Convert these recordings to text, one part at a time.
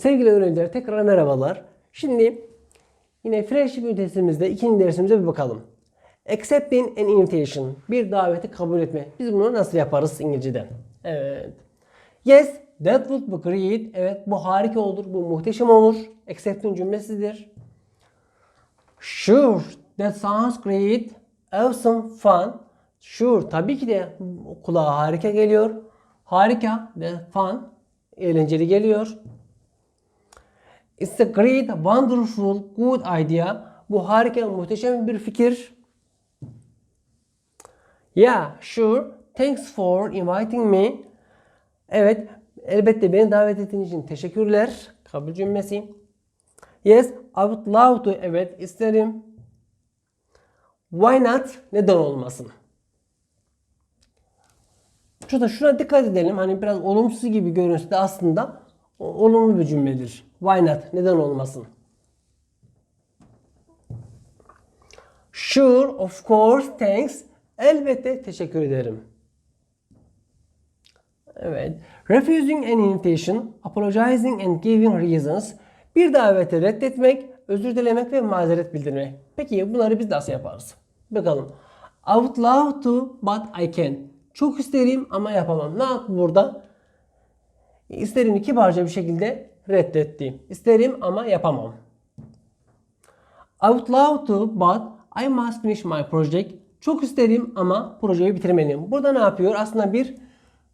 Sevgili öğrenciler tekrar merhabalar. Şimdi yine friendship ünitesimizde ikinci dersimize bir bakalım. Accepting an invitation. Bir daveti kabul etme. Biz bunu nasıl yaparız İngilizce'de? Evet. Yes, that would be great. Evet bu harika olur. Bu muhteşem olur. Accepting cümlesidir. Sure, that sounds great. Awesome, fun. Sure, tabii ki de kulağa harika geliyor. Harika ve fun, eğlenceli geliyor. It's a great, wonderful, good idea. Bu harika, muhteşem bir fikir. Yeah, sure. Thanks for inviting me. Evet, elbette beni davet ettiğin için teşekkürler. Kabul cümlesi. Yes, I would love to. Evet, isterim. Why not? Neden olmasın? Şurada şuna dikkat edelim. Hani biraz olumsuz gibi görünse de aslında olumlu bir cümledir. Why not? Neden olmasın? Sure, of course, thanks. Elbette teşekkür ederim. Evet. Refusing an invitation, apologizing and giving reasons. Bir daveti reddetmek, özür dilemek ve mazeret bildirmek. Peki bunları biz nasıl yaparız? Bakalım. I would love to but I can't. Çok isterim ama yapamam. Ne yap burada? İsterim kibarca bir şekilde reddetti. İsterim ama yapamam. I would love to but I must finish my project. Çok isterim ama projeyi bitirmeliyim. Burada ne yapıyor? Aslında bir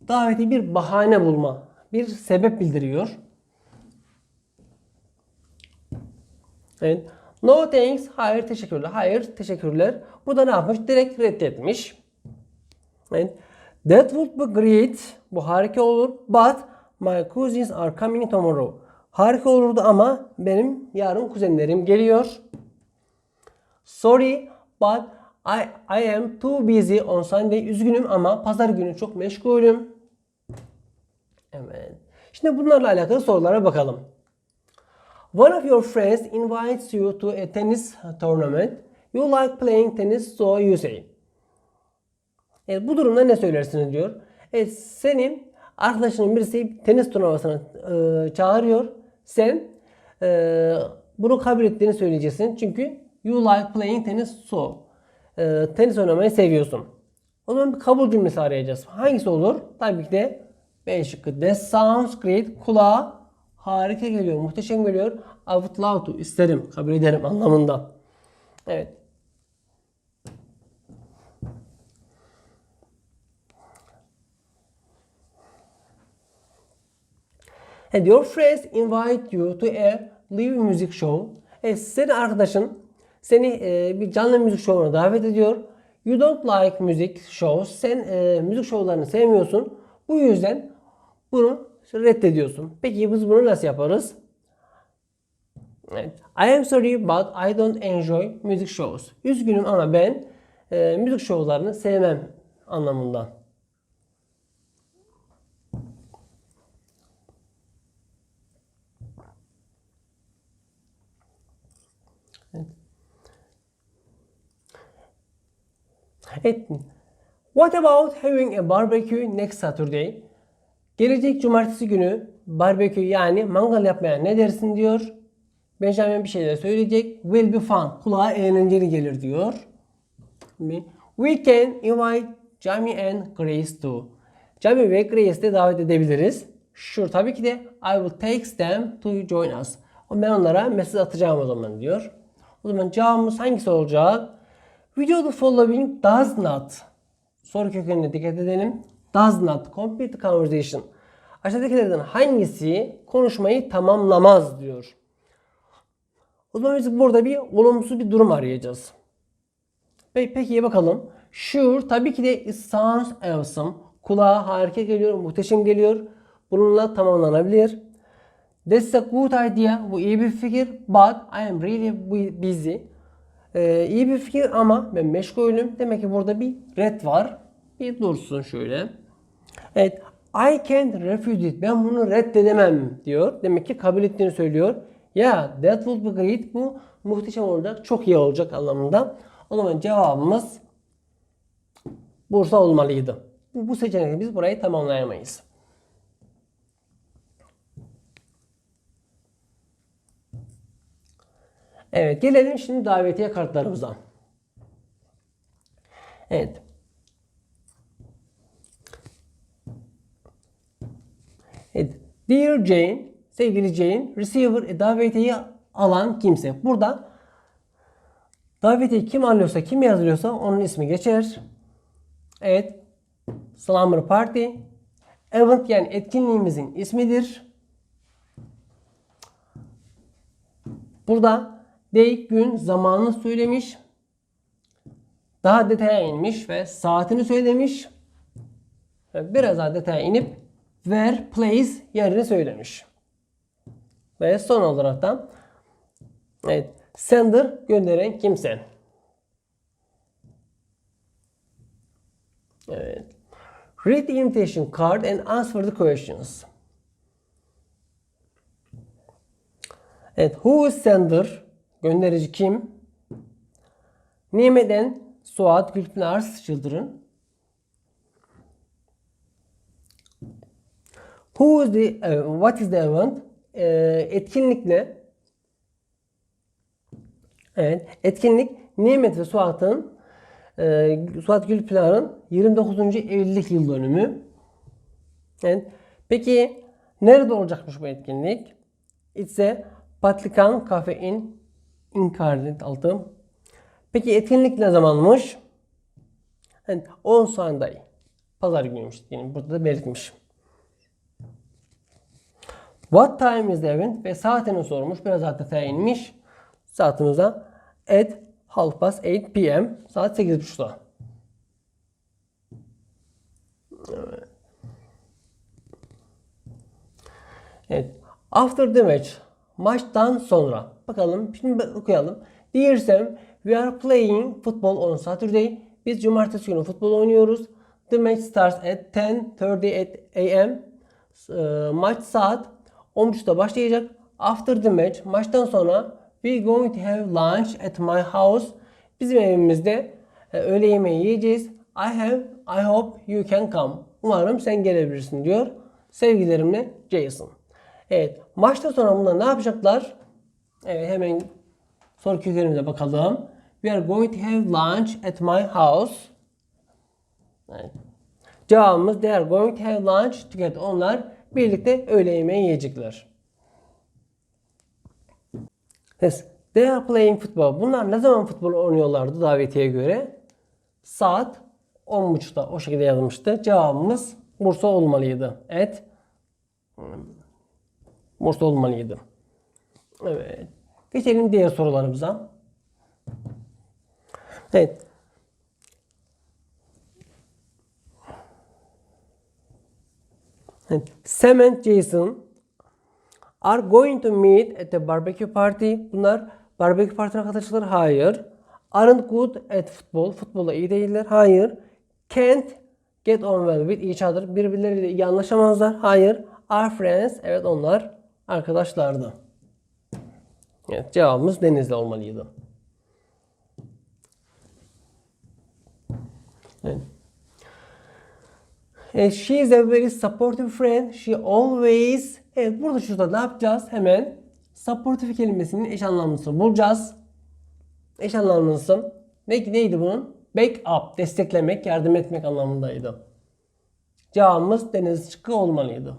daveti bir bahane bulma, bir sebep bildiriyor. Evet. No thanks. Hayır teşekkürler. Hayır teşekkürler. Burada ne yapmış? Direkt reddetmiş. Evet. That would be great. Bu harika olur. But my cousins are coming tomorrow. Harika olurdu ama benim yarın kuzenlerim geliyor. Sorry but I, I am too busy on Sunday. Üzgünüm ama pazar günü çok meşgulüm. Evet. Şimdi bunlarla alakalı sorulara bakalım. One of your friends invites you to a tennis tournament. You like playing tennis so you say. Evet, bu durumda ne söylersiniz diyor. Evet, senin arkadaşının birisi tenis turnuvasına e, çağırıyor. Sen e, bunu kabul ettiğini söyleyeceksin. Çünkü you like playing tennis so. E, tenis oynamayı seviyorsun. O zaman bir kabul cümlesi arayacağız. Hangisi olur? Tabii ki de B şıkkı. That sounds great. Kulağa harika geliyor, muhteşem geliyor. I would love to. isterim, kabul ederim anlamında. Evet. And your friends invite you to a live music show. E, senin arkadaşın seni e, bir canlı müzik şovuna davet ediyor. You don't like music shows. Sen e, müzik şovlarını sevmiyorsun. Bu yüzden bunu reddediyorsun. Peki biz bunu nasıl yaparız? Evet. I am sorry but I don't enjoy music shows. Üzgünüm ama ben e, müzik şovlarını sevmem anlamında. Evet. What about having a barbecue next Saturday? Gelecek cumartesi günü barbekü yani mangal yapmaya ne dersin diyor. Benjamin bir şeyler söyleyecek. Will be fun. Kulağa eğlenceli gelir diyor. We can invite Jamie and Grace too. Jamie ve Grace'i de davet edebiliriz. Sure tabii ki de I will text them to join us. Ben onlara mesaj atacağım o zaman diyor. O zaman cevabımız hangisi olacak? Video the following does not. Soru kökenine dikkat edelim. Does not complete the conversation. Aşağıdakilerden hangisi konuşmayı tamamlamaz diyor. O zaman biz burada bir olumsuz bir durum arayacağız. Peki, peki bakalım. Sure tabii ki de it sounds awesome. Kulağa harika geliyor, muhteşem geliyor. Bununla tamamlanabilir. That's a good idea. Bu iyi bir fikir. But I am really busy. Ee, iyi bir fikir ama ben meşgulüm. Demek ki burada bir red var. Bir dursun şöyle. Evet. I can't refuse it. Ben bunu reddedemem diyor. Demek ki kabul ettiğini söylüyor. Yeah, that would be great. Bu muhteşem olacak. Çok iyi olacak anlamında. O zaman cevabımız Bursa olmalıydı. Bu, bu seçenekle biz burayı tamamlayamayız. Evet gelelim şimdi davetiye kartlarımıza. Evet. Evet. Dear Jane, sevgili Jane, receiver e, davetiyeyi alan kimse. Burada davetiyeyi kim alıyorsa, kim yazılıyorsa onun ismi geçer. Evet. Slumber Party. Event yani etkinliğimizin ismidir. Burada day, gün, zamanını söylemiş. Daha detaya inmiş ve saatini söylemiş. Biraz daha detaya inip where, place yerini söylemiş. Ve son olarak da evet, sender gönderen kimse. Evet. Read the invitation card and answer the questions. Evet, who is sender? Gönderici kim? Nime'den Suat Gülpınar's children. Who is the, uh, what is the event? Ee, etkinlik ne? Evet, etkinlik Nimet ve Suat'ın e, Suat Gülpınar'ın 29. evlilik yıl dönümü. Evet. Peki nerede olacakmış bu etkinlik? It's a Patlikan Cafe in Incarnate altı. Peki etkinlik ne zamanmış? Yani 10 Sunday. Pazar günüymüş. Yani burada da belirtmiş. What time is the event? Ve saatini sormuş. Biraz detaya inmiş. Saatimize at half past 8 p.m. Saat 8.30'da. Evet. Evet. After the match. Maçtan sonra. Bakalım şimdi okuyalım. Dear we are playing football on Saturday. Biz cumartesi günü futbol oynuyoruz. The match starts at 10.30 a.m. Ee, Maç saat 10.30'da başlayacak. After the match, maçtan sonra we going to have lunch at my house. Bizim evimizde e, öğle yemeği yiyeceğiz. I have, I hope you can come. Umarım sen gelebilirsin diyor. Sevgilerimle Jason. Evet, maçtan sonra bunlar ne yapacaklar? Evet, hemen soru kökenimize bakalım. We are going to have lunch at my house. Evet. Cevabımız they are going to have lunch together. Onlar birlikte öğle yemeği yiyecekler. Yes. They are playing football. Bunlar ne zaman futbol oynuyorlardı davetiye göre? Saat 10.30'da o şekilde yazılmıştı. Cevabımız Bursa olmalıydı. Evet. Bursa olmalıydı. Evet. Geçelim diğer sorularımıza. Evet. Evet. Sam and Jason are going to meet at a barbecue party. Bunlar barbecue partisine katılacaklar. Hayır. Aren't good at football. Futbolda iyi değiller. Hayır. Can't get on well with each other. Birbirleriyle iyi anlaşamazlar. Hayır. Are friends. Evet onlar arkadaşlardı. Evet, cevabımız Denizli olmalıydı. Evet. She is a very supportive friend. She always... Evet burada şurada ne yapacağız? Hemen supportive kelimesinin eş anlamlısını bulacağız. Eş anlamlısı ne, neydi bunun? Back up, desteklemek, yardım etmek anlamındaydı. Cevabımız deniz şıkkı olmalıydı.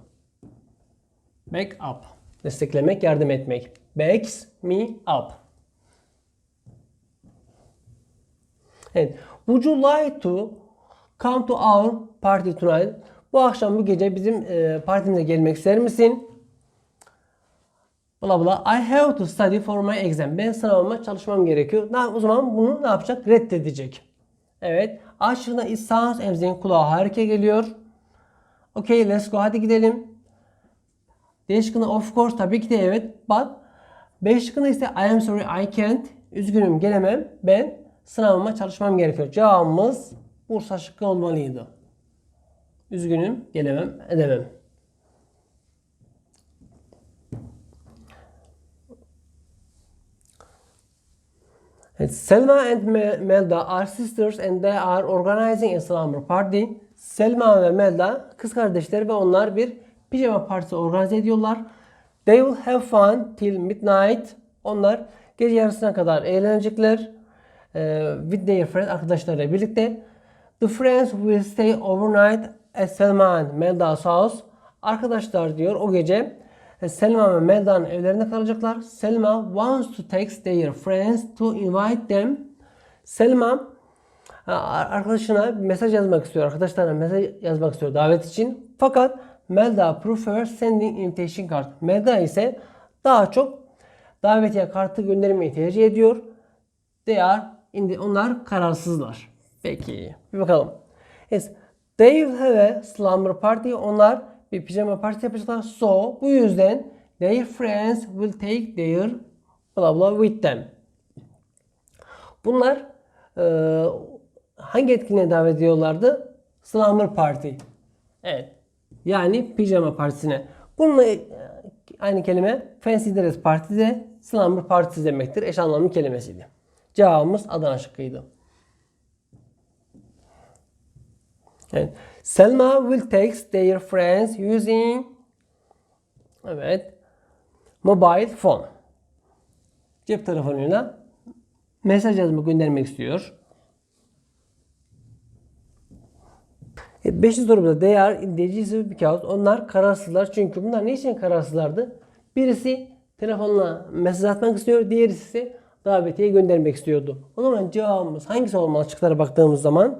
Back up, desteklemek, yardım etmek. Backs me up. Evet. Would you like to come to our party tonight? Bu akşam bu gece bizim e, partimize gelmek ister misin? Bla bla. I have to study for my exam. Ben sınavıma çalışmam gerekiyor. Ne, o zaman bunu ne yapacak? Reddedecek. Evet. Aşkına it sounds amazing. Kulağa harika geliyor. Okay let's go. Hadi gidelim. D şıkkında of course tabii ki de evet. But B şıkkında ise I am sorry I can't. Üzgünüm gelemem. Ben sınavıma çalışmam gerekiyor. Cevabımız Bursa şıkkı olmalıydı. Üzgünüm gelemem edemem. Evet, Selma and Melda are sisters and they are organizing a slumber party. Selma ve Melda kız kardeşler ve onlar bir pijama partisi organize ediyorlar. They will have fun till midnight. Onlar Gece yarısına kadar eğlenecekler. Ee, with their friends arkadaşlarıyla birlikte. The friends will stay overnight at Selma and Melda's house. Arkadaşlar diyor o gece e, Selma ve Melda'nın evlerinde kalacaklar. Selma wants to text their friends to invite them. Selma e, arkadaşına mesaj yazmak istiyor. Arkadaşlarına mesaj yazmak istiyor davet için. Fakat Melda prefers sending invitation card. Melda ise daha çok davetiye kartı göndermeyi tercih ediyor. They are onlar kararsızlar. Peki. Bir bakalım. Yes. They will have a slumber party. Onlar bir pijama partisi yapacaklar. So bu yüzden their friends will take their blah blah with them. Bunlar e, hangi etkinliğe davet ediyorlardı? Slumber Party. Evet. Yani pijama partisine. Bununla e, aynı kelime Fancy Dress Party'de Slumber Party demektir. Eş anlamlı kelimesiydi. Cevabımız Adana şıkkıydı. Evet. Selma will text their friends using evet mobile phone. Cep telefonuyla mesaj yazmak göndermek istiyor. Beşinci sorumuzda they are indecisive because onlar kararsızlar. Çünkü bunlar ne için kararsızlardı? Birisi telefonla mesaj atmak istiyor. Diğerisi ise davetiye göndermek istiyordu. O zaman cevabımız hangisi olmalı şıklara baktığımız zaman?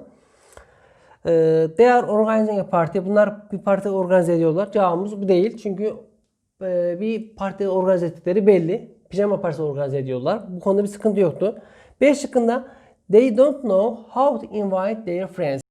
E, they are organizing a party. Bunlar bir parti organize ediyorlar. Cevabımız bu değil. Çünkü e, bir parti organize ettikleri belli. Pijama partisi organize ediyorlar. Bu konuda bir sıkıntı yoktu. B şıkkında they don't know how to invite their friends.